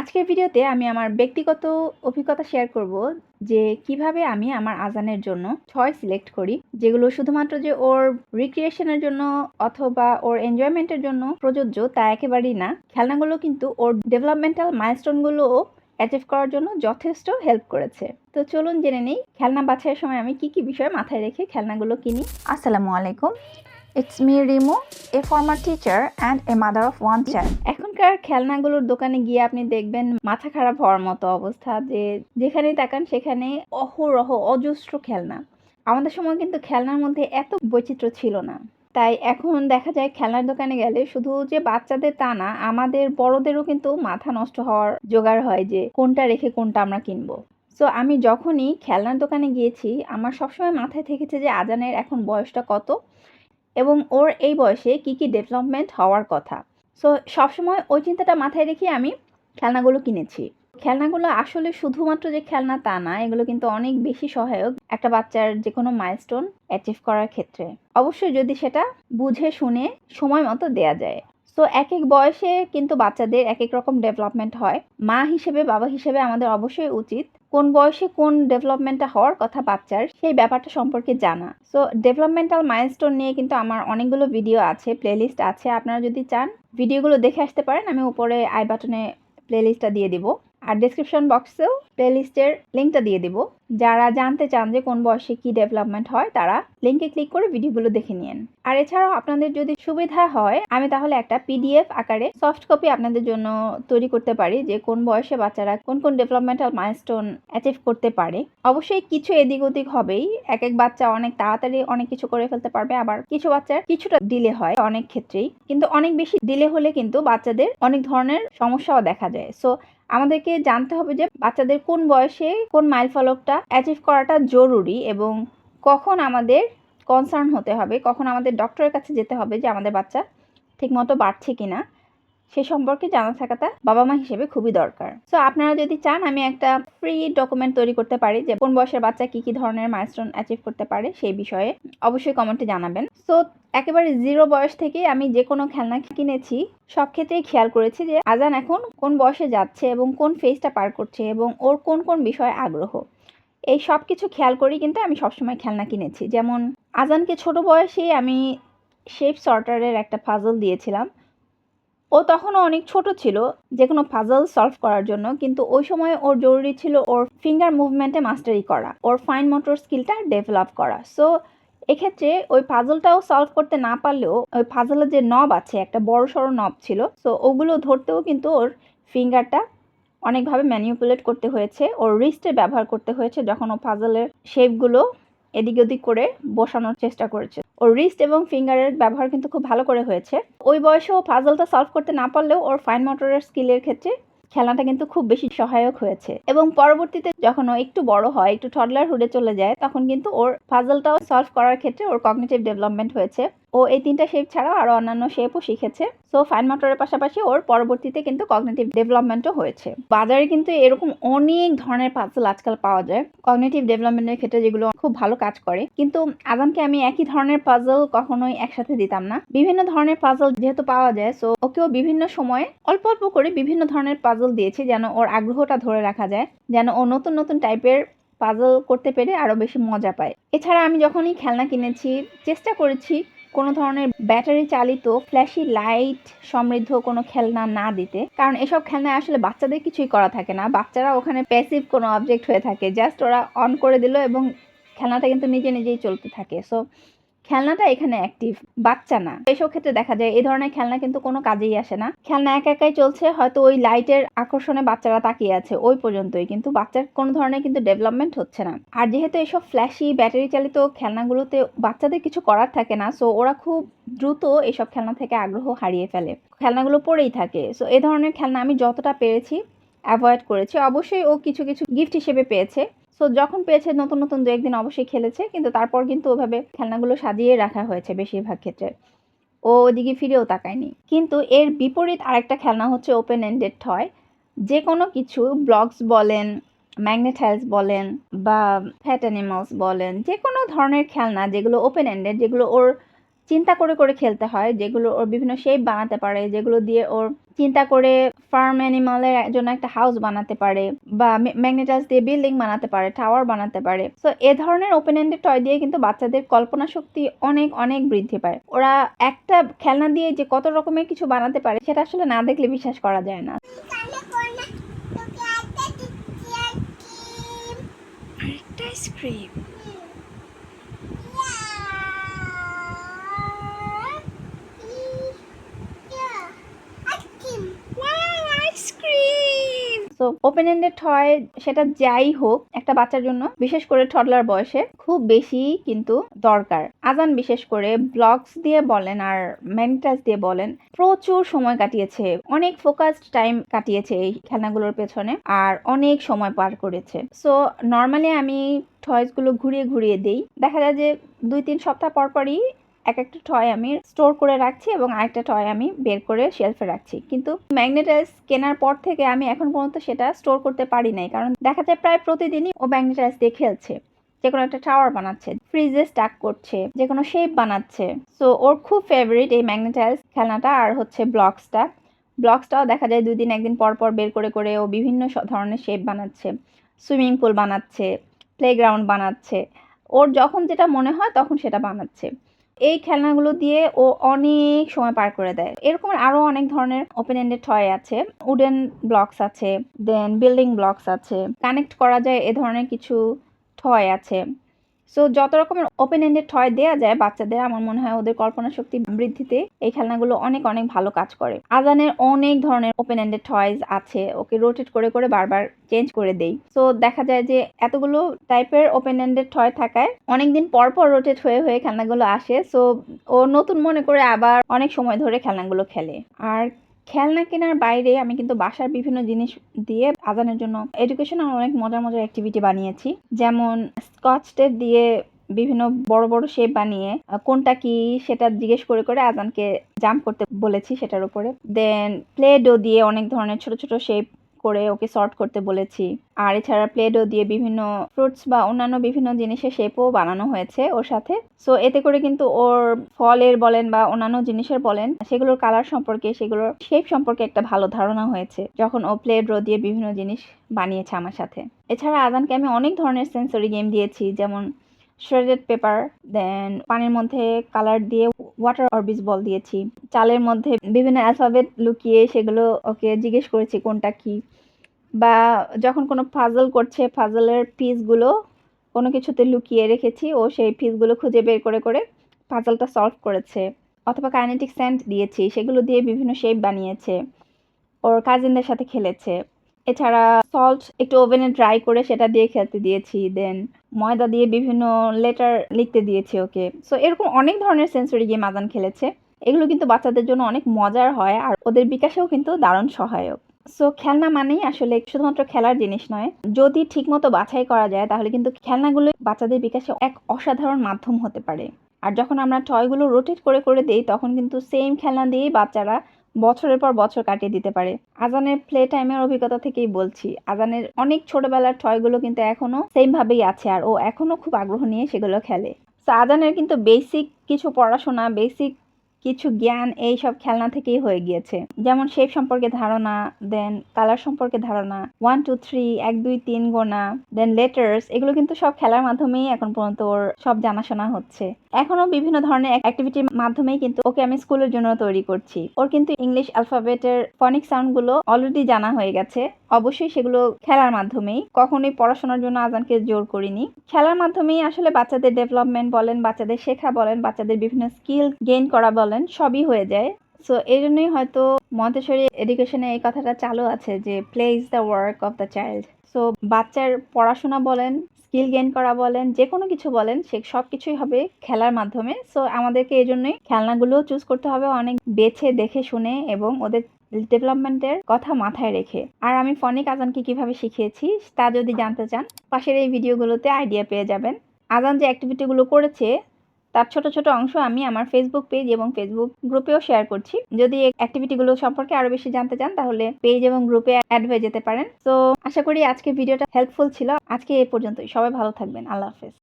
আজকের ভিডিওতে আমি আমার ব্যক্তিগত অভিজ্ঞতা শেয়ার করব যে কীভাবে আমি আমার আজানের জন্য ছয় সিলেক্ট করি, যেগুলো শুধুমাত্র যে ওর রিক্রিয়েশনের জন্য অথবা ওর এনজয়মেন্টের জন্য প্রযোজ্য তা একেবারেই না। খেলনাগুলো কিন্তু ওর ডেভেলপমেন্টাল মাইলস্টোনগুলোও অ্যাচিভ করার জন্য যথেষ্ট হেল্প করেছে। তো চলুন জেনে নেই, খেলনা বাছাইয়ের সময় আমি কি কি বিষয় মাথায় রেখে খেলনাগুলো কিনি। আসসালামু আলাইকুম। It's me Rimo a former teacher and a mother of one child এখনকার খেলনাগুলোর দোকানে গিয়ে আপনি দেখবেন মাথা খারাপ হওয়ার মতো অবস্থা, যে যেখানেই তাকান সেখানে অহরহ, অজস্র খেলনা। আমাদের সময় কিন্তু খেলনার মধ্যে এত বৈচিত্র্য ছিল না। তাই এখন দেখা যায় খেলনার দোকানে গেলে শুধু যে বাচ্চাদের তা না, আমাদের বড়দেরও কিন্তু মাথা নষ্ট হওয়ার জোগাড় হয় যে কোনটা রেখে কোনটা আমরা কিনবো। সো আমি যখনই খেলনার দোকানে গিয়েছি, আমার সবসময় মাথায় থেকেছে যে আজানের এখন বয়সটা কত। এবং ওর এই বয়সে কি কি ডেভেলপমেন্ট হওয়ার কথা। সো সবসময় ওই চিন্তাটা মাথায় রেখে আমি খেলনাগুলো কিনেছি। খেলনাগুলো আসলে শুধুমাত্র যে খেলনা তা না, এগুলো কিন্তু অনেক বেশি সহায়ক একটা বাচ্চার যে কোনো মাইলস্টোন অ্যাচিভ করার ক্ষেত্রে। অবশ্যই যদি সেটা বুঝে শুনে সময় মতো দেয়া যায়। তো এক এক বয়সে কিন্তু বাচ্চাদের এক এক রকম ডেভেলপমেন্ট হয়। মা হিসেবে, বাবা হিসেবে আমাদের অবশ্যই উচিত কোন বয়সে কোন ডেভেলপমেন্টটা হওয়ার কথা বাচ্চার, সেই ব্যাপারটা সম্পর্কে জানা। সো ডেভেলপমেন্টাল মাইলস্টোন নিয়ে কিন্তু আমার অনেকগুলো ভিডিও আছে প্লেলিস্ট আছে। আপনারা যদি চান ভিডিওগুলো দেখে আসতে পারেন। আমি উপরে আই বাটনে প্লেলিস্টটা দিয়ে দিব। আর ডিসক্রিপশন বক্সেও প্লেলিস্টের লিঙ্কটা দিয়ে দেবো। যারা জানতে চান যে কোন বয়সে কি ডেভেলপমেন্ট হয়, তারা লিঙ্কে ক্লিক করে ভিডিওগুলো দেখে নিন আর এছাড়াও আপনাদের যদি সুবিধা হয়, আমি তাহলে একটা পিডিএফ আকারে সফট কপি আপনাদের জন্য তৈরি করতে পারি যে কোন বয়সে বাচ্চারা কোন কোন ডেভেলপমেন্টাল মাইলস্টোন অ্যাচিভ করতে পারে। অবশ্যই কিছু এদিক ওদিক হবেই। এক এক বাচ্চা অনেক তাড়াতাড়ি অনেক কিছু করে ফেলতে পারবে, আবার কিছু বাচ্চার কিছুটা ডিলে হয় অনেক ক্ষেত্রেই। কিন্তু অনেক বেশি ডিলে হলে কিন্তু বাচ্চাদের অনেক ধরনের সমস্যাও দেখা যায়। সো আমাদেরকে জানতে হবে যে বাচ্চাদের কোন বয়সে কোন মাইল ফলকটা অ্যাচিভ করাটা জরুরি এবং কখন আমাদের কনসার্ন হতে হবে, কখন আমাদের ডক্টরের কাছে যেতে হবে যে আমাদের বাচ্চা ঠিকমতো বাড়ছে কিনা। সে সম্পর্কে জানা থাকাটা বাবা মা হিসেবে খুবই দরকার। সো আপনারা যদি চান, আমি একটা ফ্রি ডকুমেন্ট তৈরি করতে পারি যে কোন বয়সের বাচ্চা কি কি ধরনের মাইলস্টোন অ্যাচিভ করতে পারে সেই বিষয়ে অবশ্যই কমেন্টে জানাবেন। সো একেবারে জিরো বয়স থেকে আমি যে কোনো খেলনা কিনেছি, সব ক্ষেত্রেই খেয়াল করেছি যে আজান এখন কোন বয়সে যাচ্ছে এবং কোন ফেজটা পার করছে এবং ওর কোন কোন বিষয়ে আগ্রহ। এই সব কিছু খেয়াল করেই কিন্তু আমি সবসময় খেলনা কিনেছি। যেমন আজানকে ছোট বয়সে আমি শেপ সর্টারের একটা ফাজল দিয়েছিলাম। ও তখনও অনেক ছোট ছিল, যে কোনো পাজল সলভ করার জন্য, কিন্তু ওই সময় ওর জরুরি ছিল ওর ফিঙ্গার মুভমেন্টে মাস্টারি করা, ওর ফাইন মোটর স্কিলটা ডেভেলপ করা। সো এক্ষেত্রে ওই পাজলটাও সলভ করতে না পারলেও, ওই পাজলের যে নব আছে, একটা বড় সড়ো নব ছিল সো ওগুলো ধরতেও কিন্তু ওর ফিঙ্গারটা অনেকভাবে ম্যানিপুলেট করতে হয়েছে, ওর রিস্টের ব্যবহার করতে হয়েছে, যখন ও পাজলের শেপগুলো এদিক ওদিক করে বসানোর চেষ্টা করেছে। ওর রিস্ট এবং ফিঙ্গারের ব্যবহার কিন্তু খুব ভালো করে হয়েছে। ওই বয়সে ও পাজলটা সলভ করতে না পারলেও ওর ফাইন মোটরের স্কিলের ক্ষেত্রে খেলাটা কিন্তু খুব বেশি সহায়ক হয়েছে। এবং পরবর্তীতে যখন ও একটু বড় হয়, একটু টডলার হুডে চলে যায়, তখন কিন্তু ওর পাজলটাও সলভ করার ক্ষেত্রে ওর কগনিটিভ ডেভেলপমেন্ট হয়েছে। ও এই তিনটা শেপ ছাড়াও আরও অন্যান্য শেপও শিখেছে। সো ফাইন মোটরের পাশাপাশি ওর পরবর্তীতে কিন্তু কগনেটিভ ডেভেলপমেন্টও হয়েছে। বাজারে কিন্তু এরকম অনেক ধরনের পাজল আজকাল পাওয়া যায়। কগনেটিভ ডেভেলপমেন্টের ক্ষেত্রে যেগুলো খুব ভালো কাজ করে। কিন্তু আজামকে আমি একই ধরনের পাজল কখনোই একসাথে দিতাম না। বিভিন্ন ধরনের পাজল যেহেতু পাওয়া যায় সো ওকেও বিভিন্ন সময়ে অল্প অল্প করে বিভিন্ন ধরনের পাজল দিয়েছি যেন ওর আগ্রহটা ধরে রাখা যায়, যেন ও নতুন নতুন টাইপের পাজল করতে পেরে আরও বেশি মজা পায়। এছাড়া আমি যখনই খেলনা কিনেছি, চেষ্টা করেছি কোনো ধরনের ব্যাটারি চালিত ফ্ল্যাশি লাইট সমৃদ্ধ কোনো খেলনা না দিতে। কারণ এসব খেলনায় আসলে বাচ্চাদের কিছুই করা থাকে না। বাচ্চারা ওখানে প্যাসিভ কোনো অবজেক্ট হয়ে থাকে। জাস্ট ওরা অন করে দিল এবং খেলনাটা কিন্তু নিজে নিজেই চলতে থাকে। সো খেলনাটা এখানে অ্যাক্টিভ বাচ্চা না। এসব ক্ষেত্রে দেখা যায়, এই ধরনের খেলনা কিন্তু কোনো কাজেই আসে না। খেলনা একা একাই চলছে, হয়তো ওই লাইটের আকর্ষণে বাচ্চারা তাকিয়ে আছে, ওই পর্যন্তই। কিন্তু বাচ্চার কোনো ধরনের কিন্তু ডেভেলপমেন্ট হচ্ছে না। আর যেহেতু এসব ফ্ল্যাশি ব্যাটারি চালিত খেলনাগুলোতে বাচ্চাদের কিছু করার থাকে না সো ওরা খুব দ্রুত এসব খেলনা থেকে আগ্রহ হারিয়ে ফেলে। খেলনাগুলো পড়েই থাকে। সো এ ধরনের খেলনা আমি যতটা পেরেছি অ্যাভয়েড করেছি। অবশ্যই ও কিছু কিছু গিফট হিসেবে পেয়েছে। সো যখন পেয়েছে, নতুন নতুন দু একদিন অবশ্যই খেলেছে, কিন্তু তারপর কিন্তু ওভাবে খেলনাগুলো সাজিয়ে রাখা হয়েছে বেশিরভাগ ক্ষেত্রে। ও ওদিকে ফিরেও তাকায়নি। কিন্তু এর বিপরীত আরেকটা খেলনা হচ্ছে ওপেন এন্ডেড হয় যে কোনো কিছু ব্লগস বলেন ম্যাগনেটাইলস বলেন, বা ফ্যাট অ্যানিমালস বলেন যে কোনো ধরনের খেলনা যেগুলো ওপেন এন্ডেড যেগুলো ওর চিন্তা করে করে খেলতে হয়, যেগুলো ওর বিভিন্ন শেপ বানাতে পারে, যেগুলো দিয়ে ওর চিন্তা করে ফার্ম অ্যানিমালের জন্য একটা হাউস বানাতে পারে বা ম্যাগনেটাস দিয়ে বিল্ডিং বানাতে পারে টাওয়ার বানাতে পারে। সো এ ধরনের ওপেন এন্ডেড টয় দিয়ে কিন্তু বাচ্চাদের কল্পনা শক্তি অনেক অনেক বৃদ্ধি পায়। ওরা একটা খেলনা দিয়ে যে কত রকমের কিছু বানাতে পারে, সেটা আসলে না দেখলে বিশ্বাস করা যায় না। Ice cream so open ended toy সেটা যাই হোক, একটা বাচ্চার জন্য, বিশেষ করে টডলার বয়সে, খুব বেশি কিন্তু দরকার। আজান বিশেষ করে ব্লগস দিয়ে বলেন আর ম্যানিটাস দিয়ে বলেন, প্রচুর সময় কাটিয়েছে। অনেক ফোকাসড টাইম কাটিয়েছে এই খেলনাগুলোর পেছনে আর অনেক সময় পার করেছে। সো নর্মালি আমি টয়েসগুলো ঘুরিয়ে ঘুরিয়ে দেই। দেখা যায় যে দুই তিন সপ্তাহ পর পরই এক একটা টয় আমি স্টোর করে রাখছি এবং আরেকটা টয় আমি বের করে শেলফে রাখছি। কিন্তু ম্যাগনেটাইজ কেনার পর থেকে আমি এখন পর্যন্ত সেটা স্টোর করতে পারি নাই। কারণ দেখা যায় প্রায় প্রতিদিনই ও ম্যাগনেটাইজ দিয়ে খেলছে। যে কোনো একটা টাওয়ার বানাচ্ছে ফ্রিজে স্টাক করছে যে কোনো শেপ বানাচ্ছে। সো ওর খুব ফেভারিট এই ম্যাগনেটাইজ খেলনাটা আর হচ্ছে ব্লকসটা ব্লকসটাও দেখা যায় দুদিন একদিন পর পর বের করে করে ও বিভিন্ন ধরনের শেপ বানাচ্ছে। সুইমিং পুল বানাচ্ছে প্লেগ্রাউন্ড বানাচ্ছে। ওর যখন যেটা মনে হয় তখন সেটা বানাচ্ছে। এই খেলনাগুলো দিয়ে ও অনেক সময় পার করে দেয়। এরকম আরও অনেক ধরনের ওপেন এন্ডেড টয় আছে। উডেন ব্লকস আছে দেন বিল্ডিং ব্লকস আছে। কানেক্ট করা যায় এ ধরনের কিছু টয় আছে। সো যত রকমের ওপেন এন্ডেড টয় দেওয়া যায়, বাচ্চাদের আমার মনে হয় ওদের কল্পনা শক্তি বৃদ্ধিতে এই খেলনাগুলো অনেক অনেক ভালো কাজ করে। আজানের অনেক ধরনের ওপেন এন্ডেড টয়স আছে, ওকে রোটেট করে করে বারবার চেঞ্জ করে দেই। সো দেখা যায় যে এতগুলো টাইপের ওপেন এন্ডেড টয় থাকায় অনেকদিন পর পর রোটেট হয়ে হয়ে খেলনাগুলো আসে। সো ও নতুন মনে করে আবার অনেক সময় ধরে খেলনাগুলো খেলে। আর খেলনা কেনার বাইরে আমি কিন্তু বাসার বিভিন্ন জিনিস দিয়ে আজানের জন্য এডুকেশনাল অনেক মজার মজার অ্যাক্টিভিটি বানিয়েছি। যেমন স্কচ টেপ দিয়ে বিভিন্ন বড় বড় শেপ বানিয়ে কোনটা কি সেটা জিজ্ঞেস করে করে আজানকে জাম্প করতে বলেছি সেটার উপরে। দেন প্লেডো দিয়ে অনেক ধরনের ছোট ছোট শেপ করে ওকে সর্ট করতে বলেছি। আর এছাড়া প্লে ডো দিয়ে বিভিন্ন ফ্রুটস বা অন্যান্য বিভিন্ন জিনিসের শেপও বানানো হয়েছে ওর সাথে। সো এতে করে কিন্তু ওর ফলের বলেন বা অন্যান্য জিনিসের বলেন, সেগুলোর কালার সম্পর্কে, সেগুলোর শেপ সম্পর্কে একটা ভালো ধারণা হয়েছে, যখন ও প্লে ড্র দিয়ে বিভিন্ন জিনিস বানিয়েছে আমার সাথে। এছাড়া আজানকে আমি অনেক ধরনের সেন্সরি গেম দিয়েছি, যেমন শ্রেডেড পেপার দেন পানির মধ্যে কালার দিয়ে ওয়াটার অরবিস বল দিয়েছি। চালের মধ্যে বিভিন্ন অ্যালফাবেট লুকিয়ে সেগুলো ওকে জিজ্ঞেস করেছি কোনটা কি। বা যখন কোনো পাজল করছে পাজলের পিসগুলো কোনো কিছুতে লুকিয়ে রেখেছি, ও সেই পিসগুলো খুঁজে বের করে করে পাজলটা সলভ করেছে। অথবা কাইনেটিক স্যান্ড দিয়েছি, সেগুলো দিয়ে বিভিন্ন শেপ বানিয়েছে। ওর কাজিনদের সাথে খেলেছে। এছাড়া সল্ট একটু ওভেনে ড্রাই করে সেটা দিয়ে খেলতে দিয়েছি দেন ময়দা দিয়ে বিভিন্ন লেটার লিখতে দিয়েছে ওকে। সো এরকম অনেক ধরনের সেন্সরি গেম আজান খেলেছে। এগুলো কিন্তু বাচ্চাদের জন্য অনেক মজার হয় আর ওদের বিকাশেও কিন্তু দারুণ সহায়ক। সো খেলনা মানেই আসলে শুধুমাত্র খেলার জিনিস নয়, যদি ঠিকমতো বাছাই করা যায়, তাহলে কিন্তু খেলনাগুলো বাচ্চাদের বিকাশে এক অসাধারণ মাধ্যম হতে পারে। আর যখন আমরা টয়গুলো রোটেট করে করে দেই, তখন কিন্তু সেম খেলনা দিয়েই বাচ্চারা বছরের পর বছর কাটিয়ে দিতে পারে। আজানের প্লে টাইমের অভিজ্ঞতা থেকেই বলছি, আজানের অনেক ছোটবেলার টয়গুলো কিন্তু এখনও সেম ভাবেই আছে আর ও এখনও খুব আগ্রহ নিয়ে সেগুলো খেলে। তো আজানের কিন্তু বেসিক কিছু পড়াশোনা বেসিক কিছু জ্ঞান এই সব খেলনা থেকেই হয়ে গিয়েছে। যেমন শেপ সম্পর্কে ধারণা দেন কালার সম্পর্কে ধারণা ওয়ান টু থ্রি এক, দুই, তিন গোনা দেন লেটার্স এগুলো কিন্তু সব খেলার মাধ্যমেই এখন পর্যন্ত ওর সব জানাশোনা হচ্ছে। এখনও বিভিন্ন ধরনের অ্যাক্টিভিটির মাধ্যমেই কিন্তু ওকে আমি স্কুলের জন্য তৈরি করছি। ওর কিন্তু ইংলিশ অ্যালফাবেটের ফনিক সাউন্ডগুলো অলরেডি জানা হয়ে গেছে। অবশ্যই সেগুলো খেলার মাধ্যমেই। কখনোই পড়াশোনার জন্য আজানকে জোর করিনি। খেলার মাধ্যমেই আসলে বাচ্চাদের ডেভেলপমেন্ট বলেন, বাচ্চাদের শেখা বলেন, বাচ্চাদের বিভিন্ন স্কিল গেইন করা বলেন, সবই হয়ে যায়। সো এই জন্যই হয়তো মন্তেশ্বরী এডুকেশনে এই কথাটা চালু আছে যে play is the work of the child so বাচ্চার পড়াশোনা বলেন স্কিল গেইন করা বলেন যে কোনো কিছু বলেন, সে সব কিছুই হবে খেলার মাধ্যমে। সো আমাদেরকে এই জন্যই খেলনাগুলো চুজ করতে হবে অনেক বেছে, দেখে, শুনে এবং ওদের ডেভেলপমেন্টের কথা মাথায় রেখে। আর আমি ফনিক আজানকে কীভাবে শিখিয়েছি, তা যদি জানতে চান, পাশের এই ভিডিওগুলোতে আইডিয়া পেয়ে যাবেন। আজান যে অ্যাক্টিভিটিগুলো করেছে, তার ছোট ছোট অংশ আমি আমার ফেসবুক পেজ এবং ফেসবুক গ্রুপেও শেয়ার করছি। যদি অ্যাক্টিভিটিগুলো সম্পর্কে আরও বেশি জানতে চান, তাহলে পেজ এবং গ্রুপে অ্যাড হয়ে যেতে পারেন। তো আশা করি আজকের ভিডিওটা হেল্পফুল ছিল। আজকে এই পর্যন্তই। সবাই ভালো থাকবেন। আল্লাহ হাফেজ।